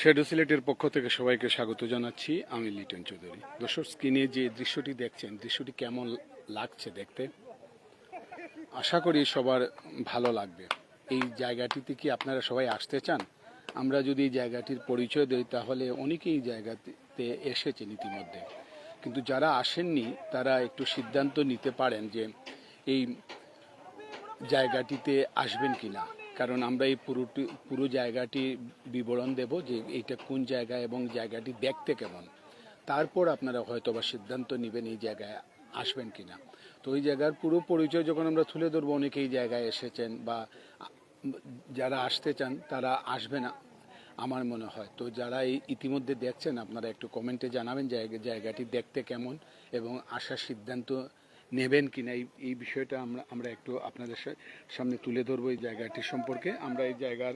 Shadow সিলেটের পক্ষ থেকে সবাইকে স্বাগত জানাচ্ছি। আমি লিটন চৌধুরী। দর্শক স্ক্রিনে যে দৃশ্যটি দেখছেন, দৃশ্যটি কেমন লাগছে দেখতে? আশা করি সবার ভালো লাগবে। এই জায়গাটিতে কি আপনারা সবাই আসতে চান? আমরা যদি এই জায়গাটির পরিচয় দিই, তাহলে অনেকেই জায়গাতে এসেছেন ইতিমধ্যে। কিন্তু যারা আসেননি, তারা একটু সিদ্ধান্ত নিতে পারেন যে এই জায়গাটিতে আসবেন কি না কারণ আমরা এই পুরোটি পুরো জায়গাটি বিবরণ দেব যে এইটা কোন জায়গা এবং জায়গাটি দেখতে কেমন। তারপর আপনারা হয়তো বা সিদ্ধান্ত নেবেন এই জায়গায় আসবেন কি না তো ওই জায়গার পুরো পরিচয় যখন আমরা তুলে ধরবো, অনেকে এই জায়গায় এসেছেন বা যারা আসতে চান, তারা আসবে না, আমার মনে হয়। তো যারা এই ইতিমধ্যে দেখছেন, আপনারা একটু কমেন্টে জানাবেন জায়গা, জায়গাটি দেখতে কেমন এবং আসার সিদ্ধান্ত নেবেন কিনা এই এই বিষয়টা আমরা আমরা একটু আপনাদের সামনে তুলে ধরবো এই জায়গাটি সম্পর্কে। আমরা এই জায়গার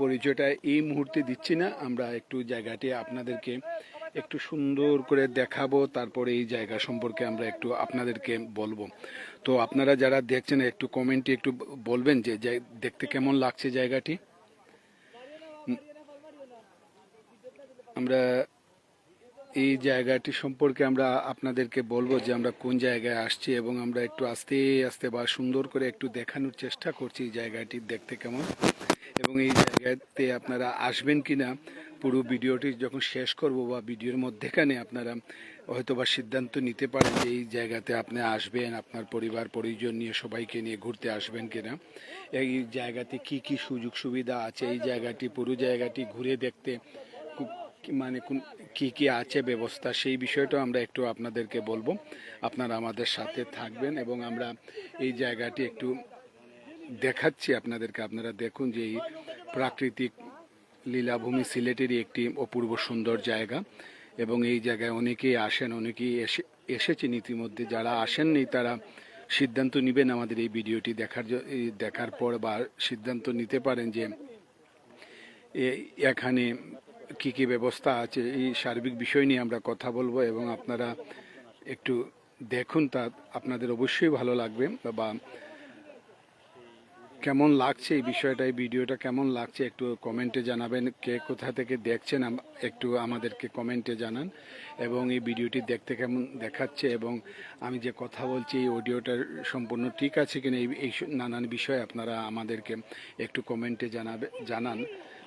পরিচয়টা এই মুহূর্তে দিচ্ছি না। আমরা একটু জায়গাটি আপনাদেরকে একটু সুন্দর করে দেখাবো, তারপরে এই জায়গা সম্পর্কে আমরা একটু আপনাদেরকে বলব। তো আপনারা যারা দেখছেন, একটু কমেন্টে একটু বলবেন যে দেখতে কেমন লাগছে জায়গাটি। আমরা এই জায়গাটি সম্পর্কে আমরা আপনাদেরকে বলব যে আমরা কোন জায়গায় আসছি এবং আমরা একটু আস্তে আস্তে বা সুন্দর করে একটু দেখানোর চেষ্টা করছি এই জায়গাটি দেখতে কেমন। এবং এই জায়গাতে আপনারা আসবেন কিনা, পুরো ভিডিওটি যখন শেষ করব বা ভিডিওর মধ্যেখানে আপনারা হয়তো বা সিদ্ধান্ত নিতে পারেন যে এই জায়গাতে আপনি আসবেন, আপনার পরিবার, পরিজন নিয়ে সবাইকে নিয়ে ঘুরতে আসবেন কিনা। এই জায়গাতে কি কি সুযোগ সুবিধা আছে? এই জায়গাটি, পুরো জায়গাটি ঘুরে দেখতে খুব কি- মানে কোন, কি কি আছে ব্যবস্থা, সেই বিষয়টাও আমরা একটু আপনাদেরকে বলব। আপনারা আমাদের সাথে থাকবেন এবং আমরা এই জায়গাটি একটু দেখাচ্ছি আপনাদেরকে। আপনারা দেখুন যে এই প্রাকৃতিক লীলাভূমি সিলেটেরই একটি অপূর্ব সুন্দর জায়গা এবং এই জায়গায় অনেকেই আসেন, অনেকেই এসে, এসেছেন ইতিমধ্যে। যারা আসেননি, তারা সিদ্ধান্ত নেবেন আমাদের এই ভিডিওটি দেখার দেখার পর বা সিদ্ধান্ত নিতে পারেন যে এখানে কি কি ব্যবস্থা আছে, এই সার্বিক বিষয় নিয়ে আমরা কথা বলব এবং আপনারা একটু দেখুন তা আপনাদের অবশ্যই ভালো লাগবে বা কেমন লাগছে এই বিষয়টা, এই ভিডিওটা কেমন লাগছে একটু কমেন্টে জানাবেন, কে কোথা থেকে দেখছেন একটু আমাদেরকে কমেন্টে জানান এবং এই ভিডিওটি দেখতে কেমন দেখাচ্ছে এবং আমি যে কথা বলছি এই অডিওটার সম্পূর্ণ ঠিক আছে কিনা এই নানান বিষয় আপনারা আমাদেরকে একটু কমেন্টে জানাবে, জানান।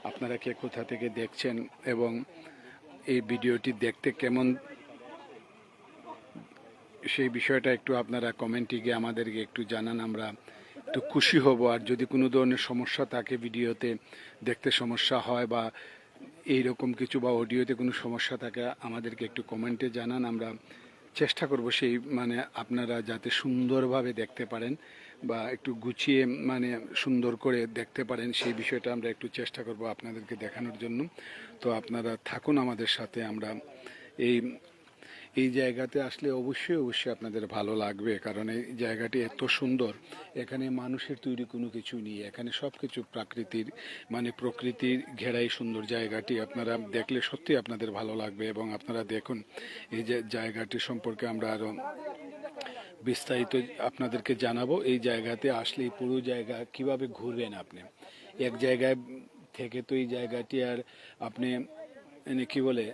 আপনারা কে কোথা থেকে দেখছেন এবং এই ভিডিওটি দেখতে কেমন, সেই বিষয়টা একটু আপনারা কমেন্টে গিয়ে আমাদেরকে একটু জানান, আমরা একটু খুশি হব। আর যদি কোনো ধরনের সমস্যা থাকে ভিডিওতে, দেখতে সমস্যা হয় বা এই রকম কিছু বা অডিওতে কোনো সমস্যা থাকে, আমাদেরকে একটু কমেন্টে জানান, আমরা চেষ্টা করব সেই মানে আপনারা যাতে সুন্দরভাবে দেখতে পারেন। বা একটু গুছিয়ে মানে সুন্দর করে দেখতে পারেন, সেই বিষয়টা আমরা একটু চেষ্টা করব আপনাদেরকে দেখানোর জন্য। তো আপনারা থাকুন আমাদের সাথে, আমরা এই এই জায়গাতে আসলে অবশ্যই অবশ্যই আপনাদের ভালো লাগবে, কারণ এই জায়গাটি এত সুন্দর। এখানে মানুষের তৈরি কোনো কিছু নেই, এখানে সব কিছু প্রাকৃতির মানে প্রকৃতির ঘেরাই সুন্দর জায়গাটি। আপনারা দেখলে সত্যি আপনাদের ভালো লাগবে এবং আপনারা দেখুন, এই যে জায়গাটি সম্পর্কে আমরা আরও বিস্তারিত আপনাদেরকে জানাব। এই জায়গাতে আসলে এই পুরো জায়গা কীভাবে ঘুরবেন আপনি? এক জায়গায় থেকে তো এই জায়গাটি আর আপনি মানে কি বলে,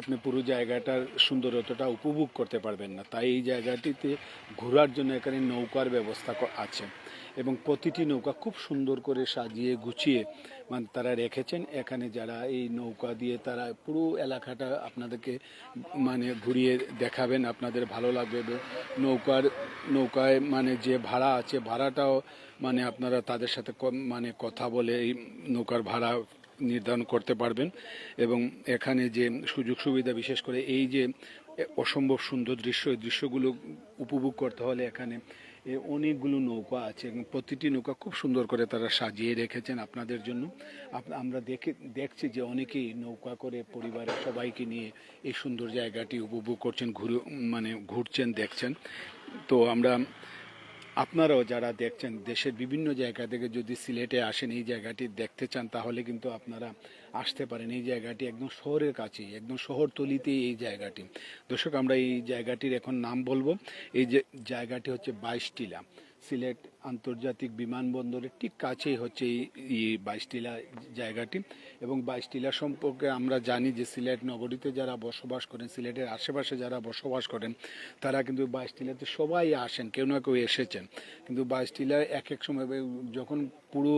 আপনি পুরো জায়গাটার সৌন্দর্যটা উপভোগ করতে পারবেন না। তাই এই জায়গাটিতে ঘোরার জন্য এখানে নৌকার ব্যবস্থা আছে। এবং প্রতিটি নৌকা খুব সুন্দর করে সাজিয়ে গুছিয়ে মানে তারা রেখেছেন। এখানে যারা এই নৌকা দিয়ে তারা পুরো এলাকাটা আপনাদেরকে মানে ঘুরিয়ে দেখাবেন, আপনাদের ভালো লাগবে নৌকার, নৌকায় মানে যে ভাড়া আছে, ভাড়াটাও মানে আপনারা তাদের সাথে মানে কথা বলে এই নৌকার ভাড়া নির্ধারণ করতে পারবেন। এবং এখানে যে সুযোগ সুবিধা বিশেষ করে এই যে অসম্ভব সুন্দর দৃশ্য, এই দৃশ্যগুলো উপভোগ করতে হলে এখানে এ অনেকগুলো নৌকা আছে এবং প্রতিটি নৌকা খুব সুন্দর করে তারা সাজিয়ে রেখেছেন আপনাদের জন্য। আমরা দেখে, দেখছি যে অনেকেই নৌকা করে পরিবারের সবাইকে নিয়ে এই সুন্দর জায়গাটি উপভোগ করছেন, ঘুরে মানে ঘুরছেন, দেখছেন। তো আমরা আপনারাও যারা দেখছেন, দেশের বিভিন্ন জায়গা থেকে যদি সিলেটে আসেন, এই জায়গাটি দেখতে চান, তাহলে কিন্তু আপনারা আসতে পারেন। এই জায়গাটি একদম শহরের কাছেই, একদম শহরতলিতেই এই জায়গাটি। দর্শক, আমরা এই জায়গাটির এখন নাম বলব। এই যে জায়গাটি হচ্ছে বাইশ টিলা সিলেট আন্তর্জাতিক বিমানবন্দরের ঠিক কাছেই হচ্ছে এই বাইশটিলা জায়গাটি এবং বাইশটিলা সম্পর্কে আমরা জানি যে সিলেট নগরীতে যারা বসবাস করেন, সিলেটের আশেপাশে যারা বসবাস করেন, তারা কিন্তু বাইশটিলাতে সবাই আসেন, কেউ না কেউ এসেছেন। কিন্তু বাইশটিলায় এক এক সময়, যখন পুরো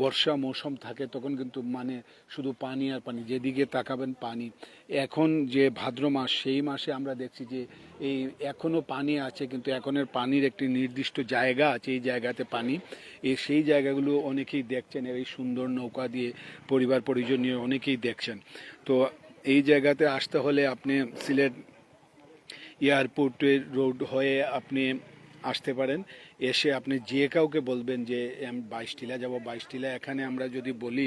বর্ষা মৌসুম থাকে, তখন কিন্তু মানে শুধু পানি আর পানি, যেদিকে তাকাবেন পানি। এখন যে ভাদ্র মাস, সেই মাসে আমরা দেখছি যে এই এখনও পানি আছে, কিন্তু এখনের পানির একটি নির্দিষ্ট জায়গা আছে, এই জায়গাতে পানি। এই সেই জায়গাগুলো অনেকেই দেখছেন, এই সুন্দর নৌকা দিয়ে পরিবার পরিজন নিয়ে অনেকেই দেখছেন। তো এই জায়গাতে আসতে হলে আপনি সিলেট এয়ারপোর্টের রোড হয়ে আপনি আসতে পারেন। এসে আপনি যে কাউকে বলবেন যে বাইশ টিলা যাব, বাইশ টিলা এখানে আমরা যদি বলি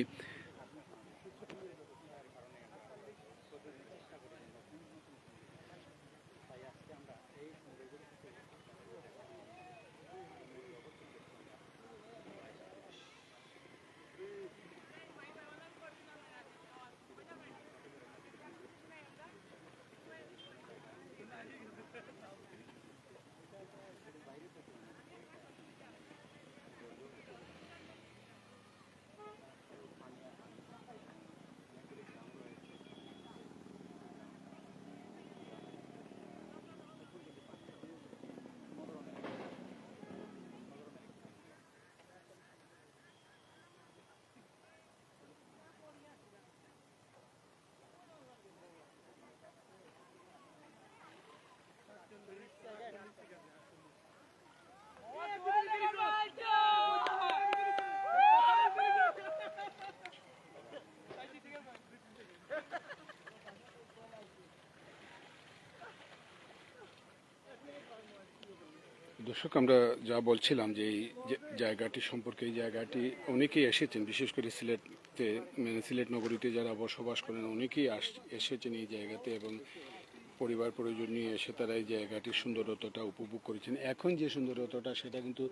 দর্শক, আমরা যা বলছিলাম যে এই জায়গাটি সম্পর্কে, এই জায়গাটি অনেকেই এসেছেন, বিশেষ করে সিলেটতে মানে সিলেট নগরীতে যারা বসবাস করেন, অনেকেই এসেছেন এই জায়গাতে এবং পরিবার, পরিজন নিয়ে এসে তারা এই জায়গাটির সুন্দরতাটা উপভোগ করেছেন। এখন যে সুন্দরতাটা, সেটা কিন্তু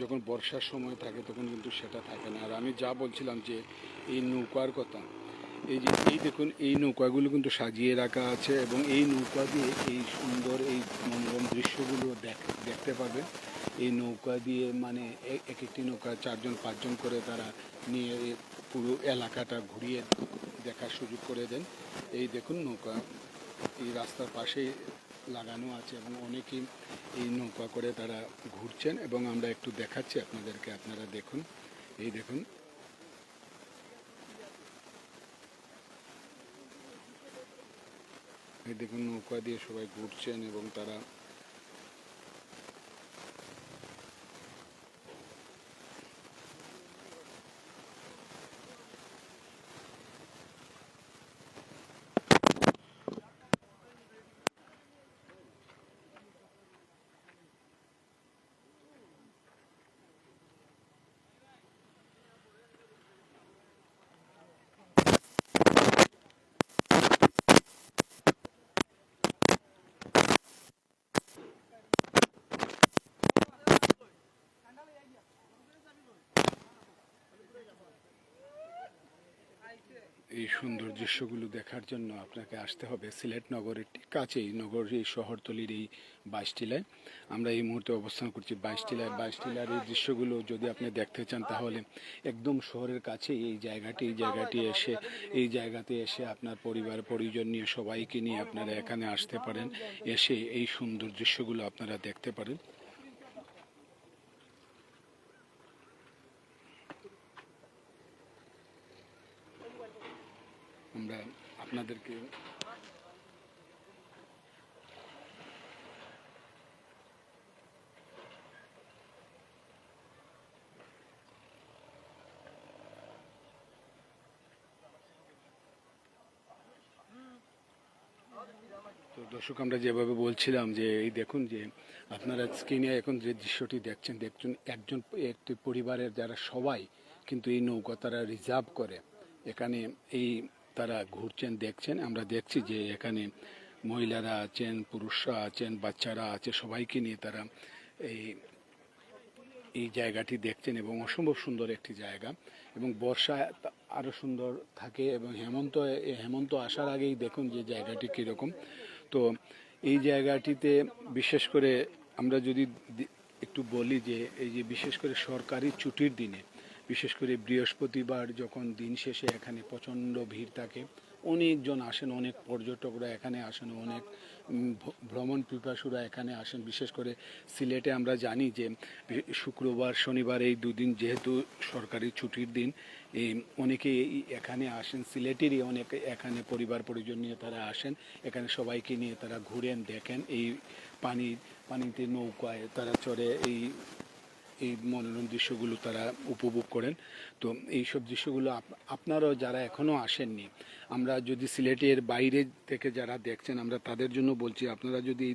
যখন বর্ষার সময় থাকে, তখন কিন্তু সেটা থাকে না। আর আমি যা বলছিলাম যে এই নৌকার কথা এই যে, এই দেখুন, এই নৌকাগুলো কিন্তু সাজিয়ে রাখা আছে এবং এই নৌকা দিয়ে এই সুন্দর এই মনোরম দৃশ্যগুলো দেখ- দেখতে পাবে এই নৌকা দিয়ে মানে এক একটি নৌকা চারজন, পাঁচজন করে তারা নিয়ে পুরো এলাকাটা ঘুরিয়ে দেখার সুযোগ করে দেন। এই দেখুন নৌকা, এই রাস্তার পাশেই লাগানো আছে এবং অনেকেই এই নৌকা করে তারা ঘুরছেন এবং আমরা একটু দেখাচ্ছি আপনাদেরকে, আপনারা দেখুন। এই দেখুন এই দেখুন নৌকা দিয়ে সবাই ঘুরছেন এবং তারা এই সুন্দর দৃশ্যগুলো দেখার জন্য আপনাকে আসতে হবে সিলেট নগরের কাছেই, নগর এই শহরতলির এই বাইশটিলায় আমরা এই মুহূর্তে অবস্থান করছি বাইশটিলায় বাইশটিলার এই দৃশ্যগুলো যদি আপনি দেখতে চান, তাহলে একদম শহরের কাছেই এই জায়গাটি এই জায়গাটি এসে, এই জায়গাতে এসে আপনার পরিবার, পরিজন নিয়ে, সবাইকে নিয়ে আপনারা এখানে আসতে পারেন। এসে এই সুন্দর দৃশ্যগুলো আপনারা দেখতে পারেন। আমরা আপনাদেরকে তো দর্শক, আমরা যেভাবে বলছিলাম যে, এই দেখুন যে, আপনারা স্ক্রিনে এখন যে দৃশ্যটি দেখছেন দেখছেন একজন একটি পরিবারের যারা সবাই কিন্তু এই নৌকা তারা রিজার্ভ করে। এখানে এই তারা ঘুরছেন, দেখছেন। আমরা দেখছি যে এখানে মহিলারা আছেন, পুরুষরা আছেন, বাচ্চারা আছে, সবাইকে নিয়ে তারা এই এই জায়গাটি দেখছেন এবং অসম্ভব সুন্দর একটি জায়গা। এবং বর্ষা আরও সুন্দর থাকে এবং হেমন্ত হেমন্ত আসার আগেই দেখুন যে জায়গাটি কীরকম। তো এই জায়গাটিতে বিশেষ করে আমরা যদি একটু বলি যে এই যে বিশেষ করে সরকারি ছুটির দিনে বিশেষ করে বৃহস্পতিবার যখন দিন শেষে এখানে প্রচণ্ড ভিড় থাকে, অনেকজন আসেন, অনেক পর্যটকরা এখানে আসেন, অনেক ভ্রমণ পিপাসুরা এখানে আসেন। বিশেষ করে সিলেটে আমরা জানি যে শুক্রবার, শনিবার এই দুদিন যেহেতু সরকারি ছুটির দিন অনেকে এখানে আসেন, সিলেটেরই অনেকে এখানে পরিবার পরিজন নিয়ে তারা আসেন। এখানে সবাইকে নিয়ে তারা ঘুরেন, দেখেন এই পানি, পানিতে নৌকায় তারা চড়ে, এই এই মনোরম দৃশ্যগুলো তারা উপভোগ করেন। তো এই সব দৃশ্যগুলো আপ- আপনারাও যারা এখনও আসেননি, আমরা যদি সিলেটের বাইরে থেকে যারা দেখছেন, আমরা তাদের জন্য বলছি, আপনারা যদি এই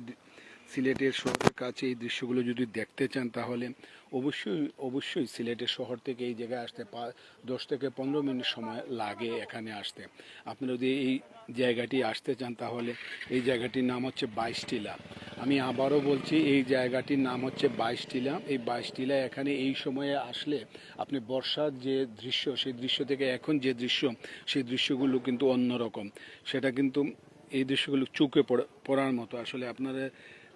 সিলেটের শহরের কাছে এই দৃশ্যগুলো যদি দেখতে চান তাহলে অবশ্যই অবশ্যই সিলেটের শহর থেকে এই জায়গায় আসতে পা, দশ থেকে পনেরো মিনিট সময় লাগে এখানে আসতে। আপনারা যদি এই জায়গাটি আসতে চান তাহলে এই জায়গাটির নাম হচ্ছে বাইশটিলা। আমি আবারও বলছি, এই জায়গাটির নাম হচ্ছে বাইশটিলা। এই বাইশটিলা এখানে এই সময়ে আসলে আপনি বর্ষার যে দৃশ্য, সেই দৃশ্য থেকে এখন যে দৃশ্য, সেই দৃশ্যগুলো কিন্তু অন্যরকম। সেটা কিন্তু এই দৃশ্যগুলো পড়া- পড়ার মতো। আসলে আপনারা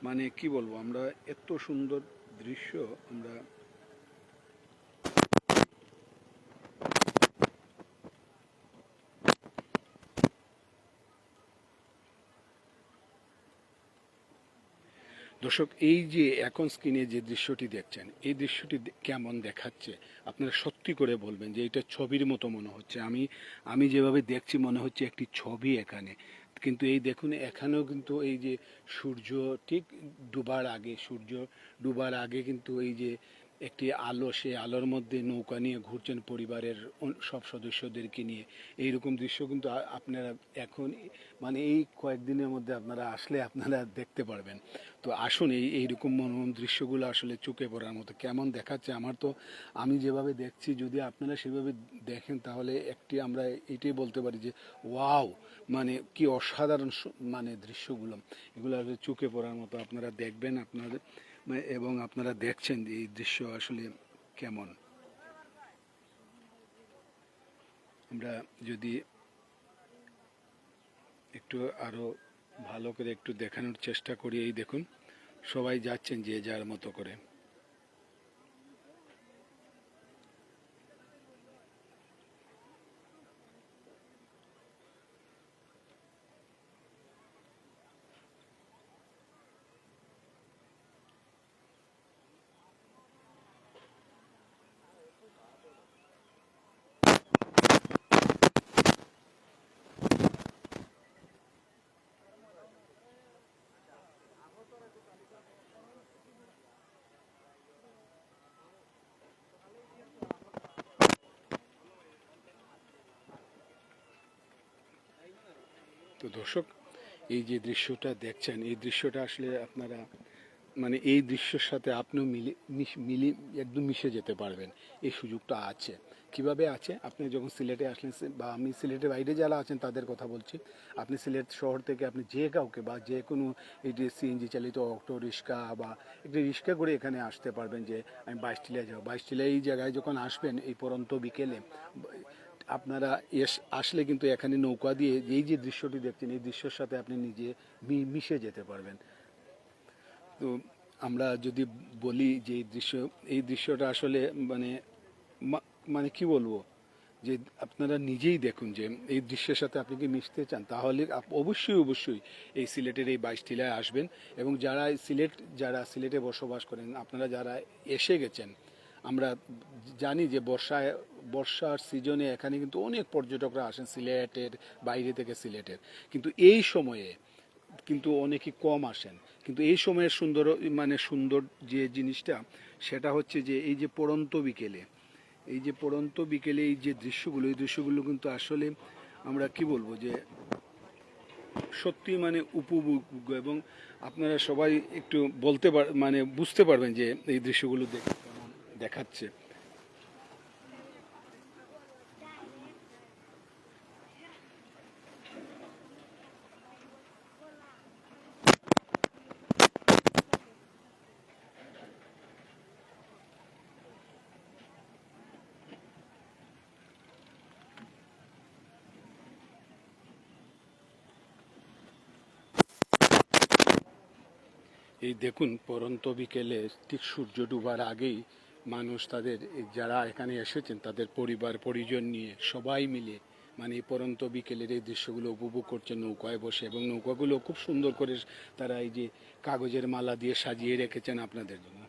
মানে কি বলব, আমরা এত সুন্দর দৃশ্য আমরা দর্শক, এই যে এখন স্ক্রিনে যে দৃশ্যটি দেখছেন, এই দৃশ্যটি কেমন দেখাচ্ছে? আপনারা সত্যি করে বলবেন যে এটা ছবির মতো মনে হচ্ছে। আমি আমি যেভাবে দেখছি মনে হচ্ছে একটি ছবি এখানে। কিন্তু এই দেখুন, এখানেও কিন্তু এই যে সূর্য, ঠিক ডুবার আগে সূর্য ডুবার আগে কিন্তু এই যে একটি আলো, সেই আলোর মধ্যে নৌকা নিয়ে ঘুরছেন পরিবারের সব সদস্যদেরকে নিয়ে। এইরকম দৃশ্য কিন্তু আপনারা এখন মানে এই কয়েকদিনের মধ্যে আপনারা আসলে আপনারা দেখতে পারবেন। তো আসুন, এই, এইরকম মনোরম দৃশ্যগুলো আসলে চোখে পড়ার মতো। কেমন দেখাচ্ছে আমার তো, আমি যেভাবে দেখছি, যদি আপনারা সেভাবে দেখেন তাহলে একটি আমরা এটাই বলতে পারি যে, ওয়াও! মানে কি অসাধারণ মানে দৃশ্যগুলো। এগুলো আসলে চোখে পড়ার মতো আপনারা দেখবেন, আপনাদের এবং আপনারা দেখছেন এই দৃশ্য আসলে কেমন। আমরা যদি একটু আরও ভালো করে একটু দেখানোর চেষ্টা করি, এই দেখুন, সবাই যাচ্ছেন যে যার মতো করে। তো দর্শক, এই যে দৃশ্যটা দেখছেন, এই দৃশ্যটা আসলে আপনারা মানে এই দৃশ্যের সাথে আপনিও মিলে মিলি একদম মিশে যেতে পারবেন। এই সুযোগটা আছে। কীভাবে আছে? আপনি যখন সিলেটে আসলেন বা আমি সিলেটের বাইরে যারা আছেন তাদের কথা বলছি। আপনি সিলেট শহর থেকে আপনি যে কাউকে বা যে কোনো এই যে সিএনজি চালিত অটো, রিক্সা বা একটি রিক্সা করে এখানে আসতে পারবেন যে, আমি বাইশটিলায় যাব। বাইশটিলায় এই জায়গায় যখন আসবেন, এই পরন্ত বিকেলে আপনারা এস, আসলে কিন্তু এখানে নৌকা দিয়ে এই যে দৃশ্যটি দেখছেন, এই দৃশ্যের সাথে আপনি নিজে মিশে যেতে পারবেন। তো আমরা যদি বলি যে এই দৃশ্য, এই দৃশ্যটা আসলে মানে মানে কি বলব? যে আপনারা নিজেই দেখুন যে এই দৃশ্যের সাথে আপনি কি মিশতে চান, তাহলে অবশ্যই অবশ্যই এই সিলেটের এই বাইশ টিলায় আসবেন এবং যারা সিলেট, যারা সিলেটে বসবাস করেন, আপনারা যারা এসে গেছেন, আমরা জানি যে বর্ষায় বর্ষার সিজনে এখানে কিন্তু অনেক পর্যটকরা আসেন সিলেটের বাইরে থেকে সিলেটের। কিন্তু এই সময়ে কিন্তু অনেকে কম আসেন। কিন্তু এই সময়ের সুন্দর মানে সুন্দর যে জিনিসটা, সেটা হচ্ছে যে এই যে পড়ন্ত বিকেলে, এই যে পড়ন্ত বিকেলে এই যে দৃশ্যগুলো, এই দৃশ্যগুলো কিন্তু আসলে আমরা কি বলব যে সত্যি মানে উপভোগ্য এবং আপনারা সবাই একটু বলতে পার মানে বুঝতে পারবেন যে এই দৃশ্যগুলো দেখে দেখাচ্ছে। এই দেখুন, পরন্ত বিকেলে ঠিক সূর্য ডুবার আগেই মানুষ তাদের যারা এখানে এসেছেন, তাদের পরিবার, পরিজন নিয়ে সবাই মিলে মানে এই পরন্ত বিকেলের এই দৃশ্যগুলো উপভোগ করছে নৌকায় বসে এবং নৌকাগুলো খুব সুন্দর করে তারা এই যে কাগজের মালা দিয়ে সাজিয়ে রেখেছেন আপনাদের জন্য।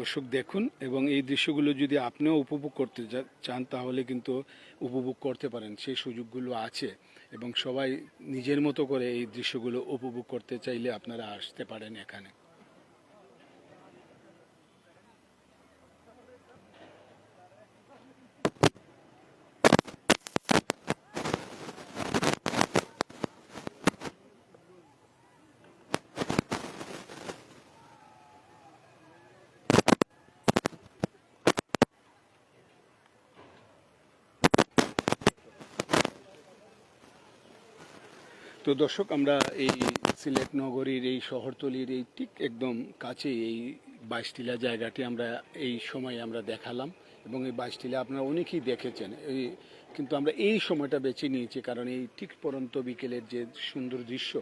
দর্শক দেখুন, এবং এই দৃশ্যগুলো যদি আপনিও উপভোগ করতে চান, তাহলে কিন্তু উপভোগ করতে পারেন। সেই সুযোগগুলো আছে। এবং সবাই নিজের মতো করে এই দৃশ্যগুলো উপভোগ করতে চাইলে আপনারা আসতে পারেন এখানে। তো দর্শক, আমরা এই সিলেট নগরীর এই শহরতলির এই ঠিক একদম কাছে এই বাইশটিলা জায়গাটি আমরা এই সময় আমরা দেখালাম এবং এই বাইশটিলা আপনারা অনেকেই দেখেছেন। এই কিন্তু আমরা এই সময়টা বেছে নিয়েছি কারণ এই ঠিক পরন্ত বিকেলের যে সুন্দর দৃশ্য,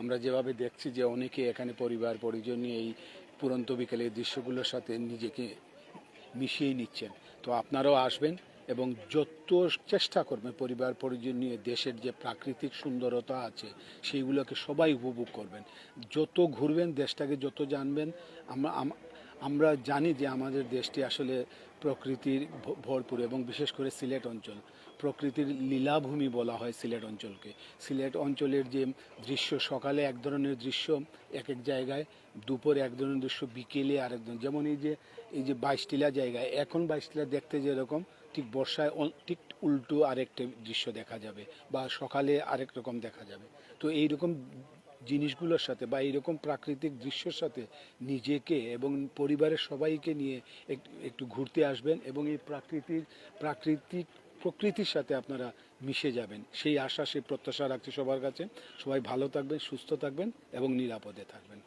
আমরা যেভাবে দেখছি যে অনেকে এখানে পরিবার, পরিজন নিয়ে এই পুরন্ত বিকেলের দৃশ্যগুলোর সাথে নিজেকে মিশিয়ে নিচ্ছেন। তো আপনারাও আসবেন এবং যত চেষ্টা করবেন পরিবার পরিজন নিয়ে দেশের যে প্রাকৃতিক সুন্দরতা আছে, সেইগুলোকে সবাই উপভোগ করবেন। যত ঘুরবেন, দেশটাকে যত জানবেন, আমরা আমরা জানি যে আমাদের দেশটি আসলে প্রকৃতির ভরপুর এবং বিশেষ করে সিলেট অঞ্চল। প্রকৃতির লীলাভূমি বলা হয় সিলেট অঞ্চলকে। সিলেট অঞ্চলের যে দৃশ্য, সকালে এক ধরনের দৃশ্য এক এক জায়গায়, দুপুরে এক ধরনের দৃশ্য, বিকেলে আরেক ধরনের। যেমন এই যে এই যে বাইশটিলা জায়গায় এখন বাইশটিলা দেখতে যেরকম ঠিক বর্ষায় ঠিক উল্টো আরেকটা দৃশ্য দেখা যাবে বা সকালে আরেক রকম দেখা যাবে। তো এই রকম জিনিসগুলোর সাথে বা এইরকম প্রাকৃতিক দৃশ্যের সাথে নিজেকে এবং পরিবারের সবাইকে নিয়ে একটু ঘুরতে আসবেন এবং এই প্রাকৃতিক প্রাকৃতিক প্রকৃতির সাথে আপনারা মিশে যাবেন। সেই আশা, সেই প্রত্যাশা রাখছি সবার কাছে। সবাই ভালো থাকবেন, সুস্থ থাকবেন এবং নিরাপদে থাকবেন।